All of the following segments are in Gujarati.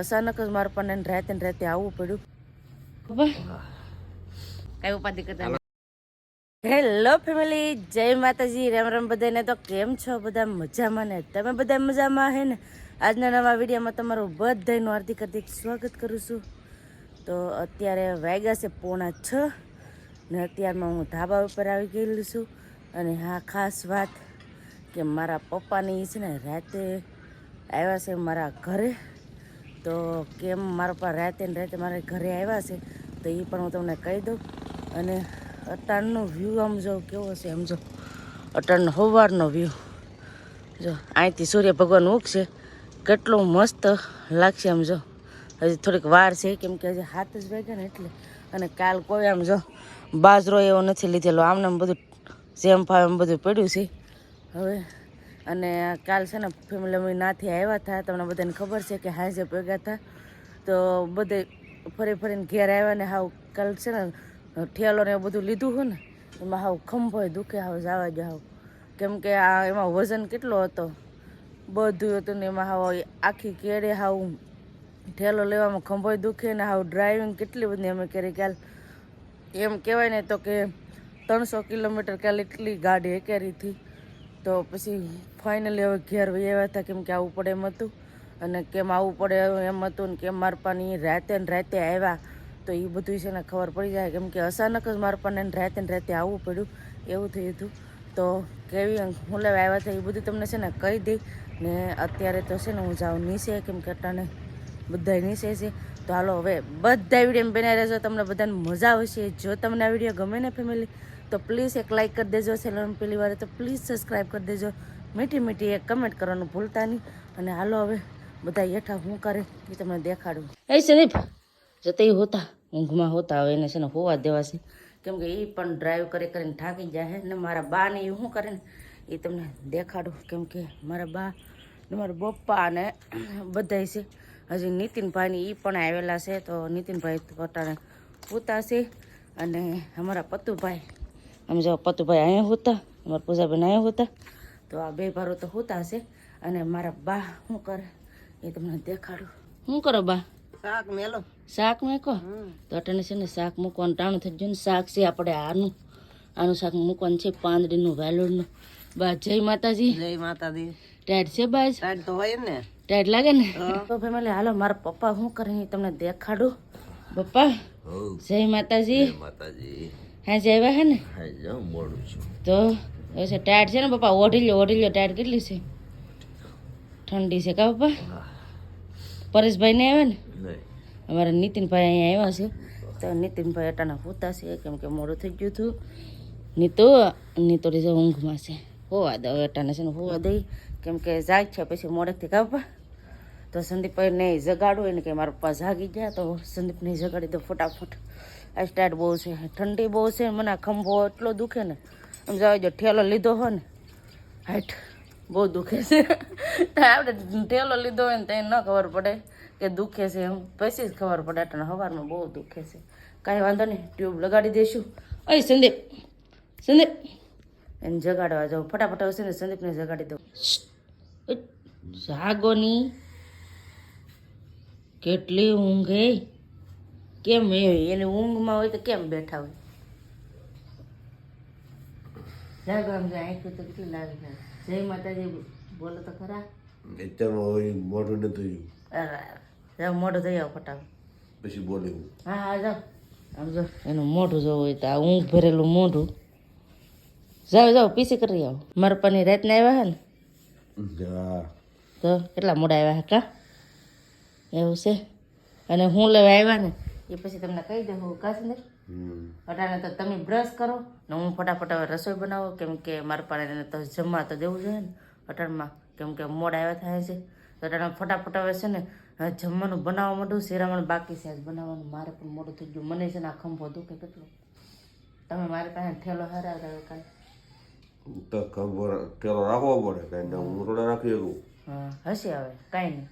અચાનક જ મારા પણ રાતે ને રાતે આવવું પડ્યું. કઈ ઉપાધિ કરતા હેલો. ફેમિલી જય માતાજી રામ રામ બધાને તો કેમ છો? બધા મજામાં ને? તમે બધા મજામાં હે ને? આજના નવા વિડીયોમાં તમારું બધાનું હાર્દિક હાર્દિક સ્વાગત કરું છું. તો અત્યારે વાગ્યા છે પોણા છ ને અત્યારમાં હું ધાબા ઉપર આવી ગયેલી છું. અને હા ખાસ વાત કે મારા પપ્પાની છે ને રાતે આવ્યા છે મારા ઘરે. તો કેમ મારા પર રાતે ને રાતે મારા ઘરે આવ્યા છે, તો એ પણ હું તમને કહી દઉં. અને અટાણનો વ્યૂ આમ જો કેવો છે આમ જો. અટાણનો સવારનો વ્યૂ જો અહીંથી સૂર્ય ભગવાન ઉગશે. કેટલું મસ્ત લાગશે આમ જો. હજી થોડીક વાર છે, કેમ કે હજી હાથ જ વાગ્યા ને એટલે. અને કાલ કોઈ આમ જો બાજરો એવો નથી લીધેલો. આમને બધું જેમ ફાવે એમ બધું પડ્યું છે. હવે અને કાલ છે ને ફેમિલી અમે નાથી આવ્યા હતા. તમને બધાને ખબર છે કે હાજે ભેગા હતા તો બધે ફરી ફરીને ઘેર આવ્યા ને હાવ કાલ છે ને ઠેલો ને બધું લીધું હોય ને, એમાં હાવ ખંભો દુખે, હાવ જવા જ હાવ. કેમ કે આ એમાં વજન કેટલો હતો? બધું હતું ને એમાં હાવ આખી કેળે હાવ ઠેલો લેવામાં ખંભોય દુખે ને હાવ ડ્રાઇવિંગ કેટલી બધી અમે કરી કાલ. એમ કહેવાય ને તો કે ત્રણસો કિલોમીટર કાલ એટલી ગાડી એકેરીથી. તો પછી ફાઇનલી હવે ઘેર વહી આવ્યા હતા કેમ કે આવવું પડે એમ હતું. અને કેમ આવવું પડે એમ હતું ને કેમ મારપાની રાતે ને રાતે આવ્યા, તો એ બધું છે ને ખબર પડી જાય. કેમ કે અચાનક જ મારપાને રાતે ને રાતે આવવું પડ્યું, એવું થયું હતું. તો કેવી હું લેવા આવ્યા હતા એ બધું તમને છે ને કહી દઈ. ને અત્યારે તો છે ને હું જાઉં નીચે, કેમ કે અટાણે બધા નીચે છે. તો હાલો હવે બધા વીડિયો બનાવી રહેજો, તમને બધાને મજા આવશે. જો તમને આ વીડિયો ગમે ને ફેમિલી તો પ્લીઝ એક લાઇક કરી દેજો ચેનલ પહેલી વાર તો પ્લીઝ સબસ્ક્રાઈબ કરી દેજો. મીઠી મીઠી એક કમેન્ટ કરવાનું ભૂલતા નહીં. અને હાલો હવે બધા હેઠા હું કરે એ તમને દેખાડું. એ સંદીપ જતે હોતા ઊંઘમાં હોતા હવે એને છે ને હોવા દેવાશે કેમ કે એ પણ ડ્રાઈવ કરી કરીને થાકી જાય ને મારા બા ને એ શું કરે ને એ તમને દેખાડું. કેમ કે મારા બા ને મારા પપ્પા અને બધા છે. હજી નીતિનભાઈ એ પણ આવેલા છે તો નીતિનભાઈ પોતાને પૂતા છે. અને અમારા પતુભાઈ આમ જો પતુભાઈ અહીંયા હોતા અમારા પૂજાબેન અહીંયા હોતા. તો આ બે ભારો તો હોતા છે અને મારા બા શું કરે? એ તમને દેખાડું. શું કરો બા? શાક મેલો. શાક મેકો? તો અટાણે છે ને શાક મૂકવાનું ટાણું થઈ ગયું ને શાક છે આપણે આનું. આનું શાક મૂકવાનું છે પાંદડીનું વેલોડનું બા જય માતાજી. જય માતાજી. ટાઈટ છે બાજ ટાઈટ તો હોય ને. ટાઈટ લાગે ને? તો ફેમિલી હાલો મારા પપ્પા શું કરે એ તમને દેખાડું. પપ્પા જય માતાજી. માતાજી. હા જય આવ્યા હે ને? હા મોડું છું. તો છે ટાયર છે ને પપ્પા? ઓઢી લો ઓઢી લો ટાયર કેટલી છે? ઠંડી છે કા પપ્પા? પરેશભાઈ ને આવ્યા ને? નહીં. અમારા નીતિનભાઈ અહીંયા આવ્યા છે. તો નીતિનભાઈ અટાના પૂતા છે કેમ કે મોડું થઈ ગયું હતું. નીતો નીતો રીઝો ઊંઘમાં છે. હોવા દો અટાને છે ને હોવા દઈ કેમ કે જાગ છે પછી મોડેકથી કા પપ્પા? તો સંદીપભાઈને જગાડું એને કે મારા પપ્પા જાગી ગયા તો સંદીપને જગાડી દો ફટાફટ. આ સ્ટાર્ટ બહુ છે. ઠંડી બહુ છે મને આ ખંભો એટલો દુખે ને, આમ જવા જો ઠેલો લીધો હોય ને. હાઈટ બહુ દુખે છે. આપણે ઠેલો લીધો હોય ને ત્યાં ન ખબર પડે કે દુખે છે એમ. પછી જ ખબર પડે એટલે સવારમાં બહુ દુખે છે. કાંઈ વાંધો નહીં ટ્યુબ લગાડી દઈશું અય સંદીપ સંદીપ. એને જગાડવા જાઉં. ફટાફટ આવશે ને સંદીપને જગાડી દઉં. જાગોની કેટલી ઊંઘે. કેમ એ એને ઊંઘમાં હોય તો કેમ બેઠા હોય? જાય આંખો તો કેટલી લાવી જાય. જય માતાજી બોલો તો ખરા? હોય મોઢું નથી મોઢું થઈ આવો ફટાફટ. પછી બોલે હા. હા જાઓ. આમ જો એનું મોઢું જોવું હોય તો આ ઊંઘ ભરેલું મોઢું. જાઓ જાઓ પીસી કરી આવો. મારા પરની રાતના આવ્યા હે ને? તો કેટલા મોડા આવ્યા હતા? એવું છે? અને હું લેવા આવ્યા ને? એ પછી તમને કહી દઉં નહીં અટાણે તો તમે બ્રશ કરો ને હું ફટાફટ હવે રસોઈ બનાવો કેમ કે મારા પાસે તો જમવા તો દેવું જોઈએ ને અટાણમાં કેમ કે મોડ આવ્યા થાય છે. તો અટાણે ફટાફટ હવે છે ને જમવાનું બનાવવા માંડું શેરામણ બાકી છે. બનાવવાનું મારે પણ મોડું થઈ ગયું. મને છે ને આ ખંભો દુખે કેટલું. તમે મારી પાસે ઠેલો હરાવતા હવે કાલે. તો ખંભો ઠેલો રાખવો પડે કાંઈ હું રોડે રાખી હા હશે હવે કાંઈ નહીં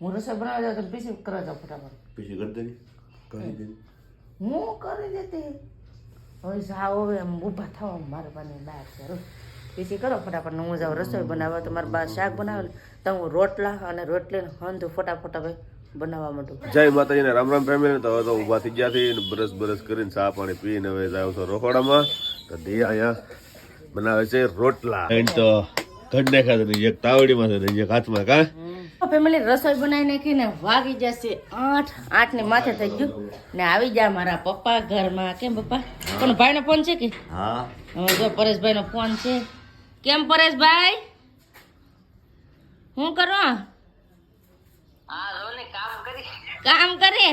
હું રસોઈ બનાવવા જાઉં તો પીસી કરવા જાઉં ફટાફટ. પીસી કરી દે કરી દે હું કરી દેતી? હવે જાઓ હવે આમ ઊભા થવા મારે પાસે બહાર છે. પીસી કરો ફટાફટ હું જાઉં રસોઈ બનાવવા. તો મારા બા શાક બનાવે તો હું રોટલા અને રોટલીને હંધું ફટાફટ હવે બનાવવા માંડું. જય માતાજીને રામ રામ ફેમિલી. તો હવે તો ઊભા થઈ ગયા થી બ્રશ બ્રશ કરીને ચા પાણી પીને હવે જાવ છો રખોડામાં તો દે અહીંયા બનાવે છે રોટલા. એન્ડ તો ઘડ નાખ્યા એક તાવડીમાં એક હાથમાં કા? ફેમિલી રસોઈ બનાવી નાખીને વાગી જશે આઠ. આઠની માથે થઈ ગયું. ને આવી જા મારા પપ્પા ઘરમાં. કેમ પપ્પા? પણ ભાઈ નો ફોન છે કે? હા. હવે જો પરેશભાઈ નો ફોન છે. કેમ પરેશભાઈ? હું કરો? કામ કરે.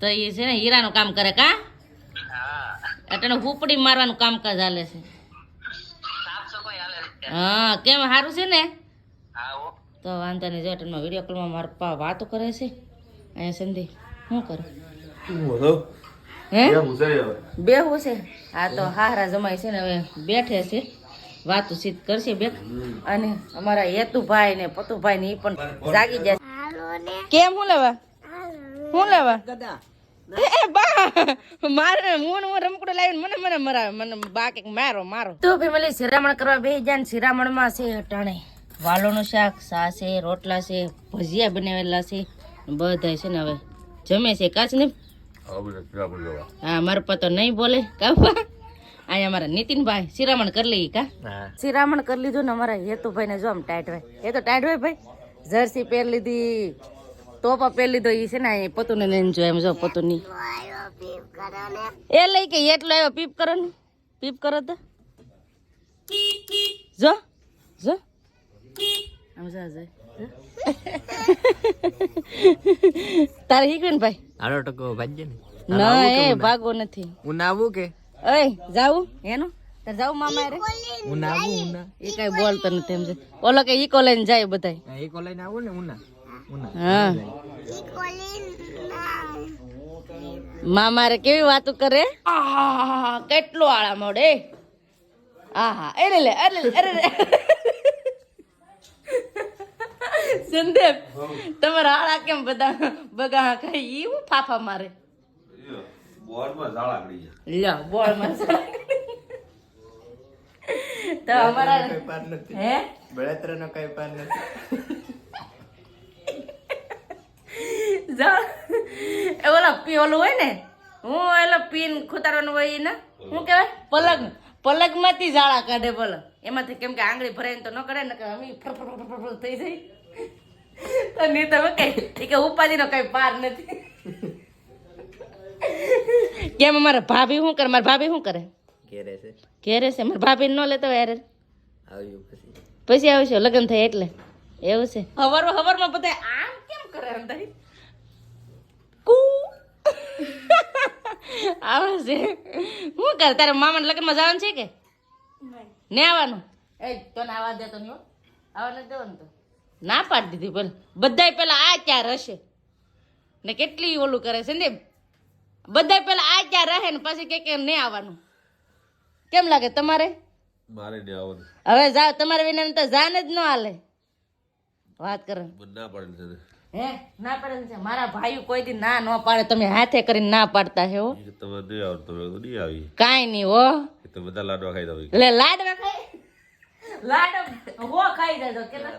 તો એ છે ને હીરાનું કામ કરે કા? એટલે હુપડી મારવાનું કામકાજ હાલે છે. હા કેમ? સારું છે ને? તો વાંધો નહીં જો અટલમાં વીડિયો કોલમાં મારા પપ્પા વાતો કરે છે. અહીંયા સંધી શું કરે? હે? બેહું છે. હા તો હારા જમાય છે ને હવે બેઠે છે. વાતો સીત કરશે બે અને અમારા હેતુભાઈ ને પતુભાઈ ને એ પણ જાગી જશે કેમ હું લેવા? હું લેવા? એ બા મારે મોન હું રમકડું લાવીને મને મને મરાવે મને બા કે મારો મારો. તો ફેમિલી શિરામણ કરવા બેસી જાય ને શિરામણમાં છે અટાણે. વાલોનું શાક સા છે રોટલા છે ભજીયા બનાવેલા છે બધા છે ને હવે જમે છે. કાચ ને? હા મારા પપ્પા તો નહીં બોલે. કાપા અહીંયા અમારા નીતિનભાઈ શિરામણ કરી લઈ કા? શિરામણ કરી લીધું ને અમારા હેતુભાઈ ને જો આમ ટાઈટ ભાઈ એ તો ટાઈટ ભાઈ ભાઈ. જર્સી પહેરી લીધી ટોપા પહેરી લીધો એ છે ને અહીં પતુને લઈને જો એમ જો પતુની. એ લઈ કે એટલો આવ્યો પીપ કરો ને. પીપ કરો તો. જો જો. તારે ને ભાઈ? આડો ટકો ભાજ્ય ને. ના એ ભાગો નથી. હું નાવું કે? ઓય જાવું? એનું? તાર જાવું મામા રે? હું નાવું હું ના? એ કઈ બોલતો નથી એમ છે. ઓલો કે ઈકો લઈને જાય બધાય. ઈકો લઈને આવું ને હું ના. હું ના. હા. મામા રે કેવી વાતો કરે? કેટલો આળા મોડે. આહા અરે લે અરે લે અરે સંદેપ. તમારા આળા કેમ બધા બગા કઈ ઈ હું ફાફા મારે? બોર્ડમાં ઝાડા પડી ગયા લ્યો બોલ તો અમારા કઈ પાર નથી. હે? બળતરા કઈ પાર નથી. જા એ ઓલા પી ઓલું હોય ને હું એલો પીન ખુતારવાનું હોય ને શું કહેવાય પલગ. પલગમાંથી ઝાડા કાઢે બોલો એમાંથી કેમ કે આંગળી ભરાઈને તો ન કરે ને કે અમે ફર થઈ જાય. તો નહીં તમે કઈ. કે ઉપાધિનો કઈ પાર નથી. કેમ અમારા ભાભી શું કરે? મારા ભાભી શું કરે? ઘેરે છે. ઘેરે છે. મારા ભાભી ન લેતો યાર. આવ્યું પછી. પછી આવશે લગ્ન થાય એટલે. એવું છે. હવાર હવારમાં બધા આમ કેમ કરે અંદર કુ. આવે છે. શું કરે? તારે મામાને લગ્નમાં જવાનું છે કે? ને આવવાનું? એ તને આવા દેતો નહીં આવવા નથી દેવાનું તો. ના પાડી દીધી પણ બધાય પેલા આ ક્યાં રહેશે? ને કેટલી ઓલું કરે છે ને બધાય પેલા આ ક્યાં રહે ને પછી કે કે નહીં આવવાનું. કેમ લાગે તમારે? મારે આવવાનું. હવે જાઓ તમારે વિના તો જાન જ ન હાલે. વાત કરો. ના પાડે છે હે? ના પાડે છે? મારા ભાઈઓ કોઈ દી ના ન પાડે. તમે હાથે કરીને ના પાડતા હે હો. તમે નહીં આવતો નહીં આવી કાઈ નહીં હો. એ તો બધા લાડવા ખાઈ દો લે લાડવા ખાઈ લાડવા હો ખાઈ જાજો કેટલા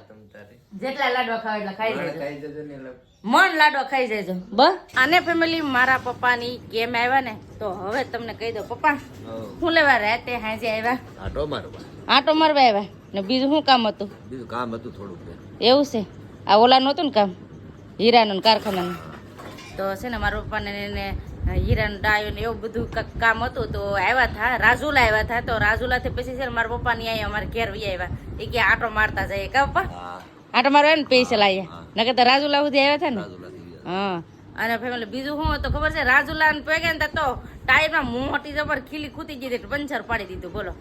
જેટલા લાડવા ખાવ એટલા ખાઈ જજો. મન લાડવા ખાઈ જજો. બસ આને ફેમિલી મારા પપ્પાની કેમ આવ્યા ને તો હવે તમને કહી દો પપ્પા શું લેવા રાતે હાંજે આવ્યા? આટો મારવા. આટો મારવા આવ્યા. ને બીજું શું કામ હતું? બીજું કામ હતું થોડુંક એવું છે? આ ઓલા નહોતું ને કામ? હીરાનું કારખાનાનું. તો છે ને મારા પપ્પાને હીરાનું ડાયો ને એવું બધું કામ હતું તો આવ્યા થા રાજુલા આવ્યા થા. તો રાજુલાથી પછી છે ને મારા પપ્પાની અહીંયા અમારે ઘેર વી આવ્યા એ કે આટો મારતા જાય કા પપ્પા. આટો મારવા ને પૈસા લાવ્યા નકર તો રાજુલા સુધી આવ્યા હતા ને? હા. અને ફેમિલી બીજું શું હતું ખબર છે? રાજુલા ને પેગે ને તો ટાયરમાં મોટી જબર ખીલી ખૂતી ગઈ એટલે પંચર પાડી દીધું બોલો.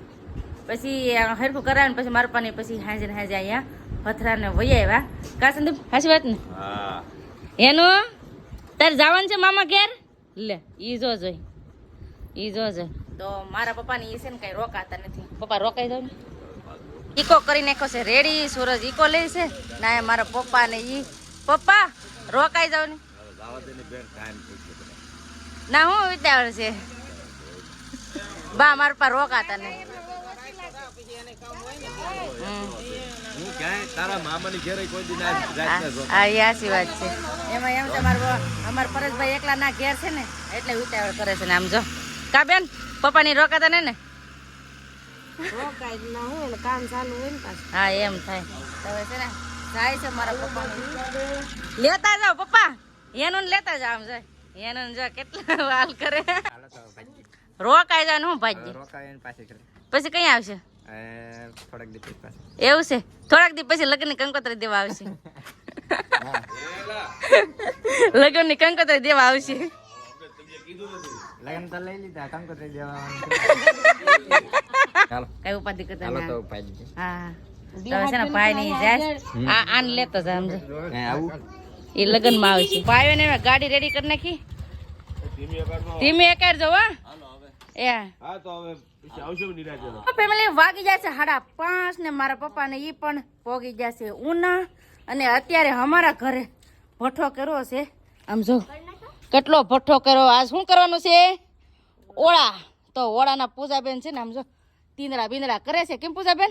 પછી હરખું કરાવીને પછી મારા પાની પછી હાજે ને હાજે અહીંયા પથરાને વહી આવ્યા કા સંદીપ હાચી વાત ને? એનું? તારે જવાનું છે મામા ઘેર? લે ઈ જો જોઈ. ઈ જો જોઈ. તો મારા પપ્પાને ઈ છે ને કઈ રોકાતા નથી. પપ્પા રોકાઈ દો ને? ઈકો કરી નાખ્યો છે રેડી? સૂરજ ઈકો લે છે? ના એ મારા પપ્પા ને ઈ. પપ્પા રોકાઈ જાવ ને? ના હું વિચાર છે. બા મારા પપ્પા રોકાતા ને. હું ક્યાંય તારા મામાની ઘેરે કોઈ દી ના આ આ વાત છે. એમાં એમ છે અમારા અમારા પરેશભાઈ એકલા ના ઘેર છે ને એટલે ઉતાવળ કરે છે ને આમ જો. કા બેન પપ્પાની રોકાતા ને? ને હા એમ થાય. હવે છે ને જાય છે મારા પપ્પા લેતા જાઓ પપ્પા. એનું ને લેતા જાઓ આમ જાય એનું જો કેટલા વાલ કરે. રોકાઈ જાય ને હું ભાજી રોકાય ને પાછી કરે પછી કઈ આવશે? થોડાક દિવસ એવું છે? થોડાક દી પછી લગ્ન કંકોત્રી દેવા આવશે. લગ્નની કંકોત્રી દેવા આવશે. લગ્ન તો લઈ લીધા કંકોત્રી દેવા ચાલો કઈ ઉપાધિ કરતા ના. તો ભાજી હા. હવે છે ને ભાઈ ની જાય આ આન લેતો જા સમજે આવું? એ લગ્નમાં આવશે. ભાઈઓ ને ગાડી રેડી કરી નાખી. ધીમે એકાર જો હા એ હા તો હવે ફેમિલી વાગી જશે સાડા પાંચ ને મારા પપ્પાને એ પણ પોગી જશે ઉના. અને અત્યારે અમારા ઘરે ભઠ્ઠો કર્યો છે. આમ જો, કેટલો ભઠ્ઠો કર્યો? આ શું કરવાનું છે? ઓળા. તો ઓળાના પૂજાબેન છે ને, આમ જો તીંદરા બિંદરા કરે છે. કેમ પૂજાબેન?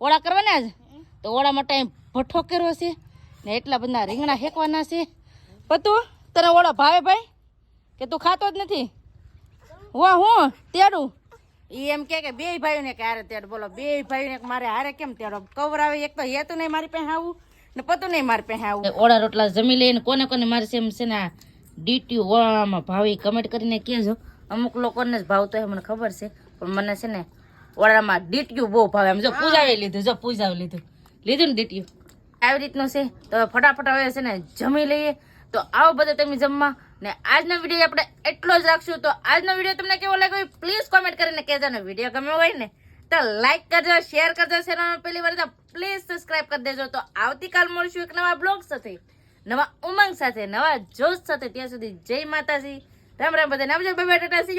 ઓળા કરવાના આજ તો ઓળા માટે ભઠ્ઠો કર્યો છે ને એટલા બધા રીંગણા હેકવાના છે. પતું, તને ઓળા ભાવે ભાઈ? કે તું ખાતો જ નથી? વાહ હું? તેડું? એમ કે બે ભાઈઓ ને કે હારે તેડ, બોલો, બે ભાઈઓ ને મારે હારે કેમ તેડો? કવરાવે એક તો હેતું નહીં મારી પાસે આવું, ને પતું નહીં મારી પાસે આવું. ઓળા રોટલા જમી લઈને કોને કોને, મારે છે એમ છે ને ડીટી ઓળામાં ભાવી કમેન્ટ કરીને કહેજો. અમુક લોકોને જ ભાવતો હોય, મને ખબર છે. પણ મને છે ને ઓળામાં ડીટીયું બહુ ભાવે. એમ જો પૂજાવી લીધું, જો પૂજાવી લીધું. લીધું ને ડીટીયું આવી રીતનું છે. તો ફટાફટ હવે છે ને જમી લઈએ. તો આવો બધો તમે જમવા. ને આજનો વીડિયો આપણે એટલો જ રાખશું. તો આજનો વીડિયો તમને કેવો લાગ્યો પ્લીઝ કોમેન્ટ કરીને કહેજો ને વીડિયો ગમ્યો હોય ને, તો લાઈક કરજો શેર કરજો ચેનલમાં પહેલી વાર તો પ્લીઝ સબસ્ક્રાઇબ કરી દેજો. તો આવતીકાલ મળશું એક નવા બ્લોગ સાથે, નવા ઉમંગ સાથે, નવા જોશ સાથે. ત્યાં સુધી જય માતાજી. રામ રામ બધા નામ જો બાય બાય ટાટા સી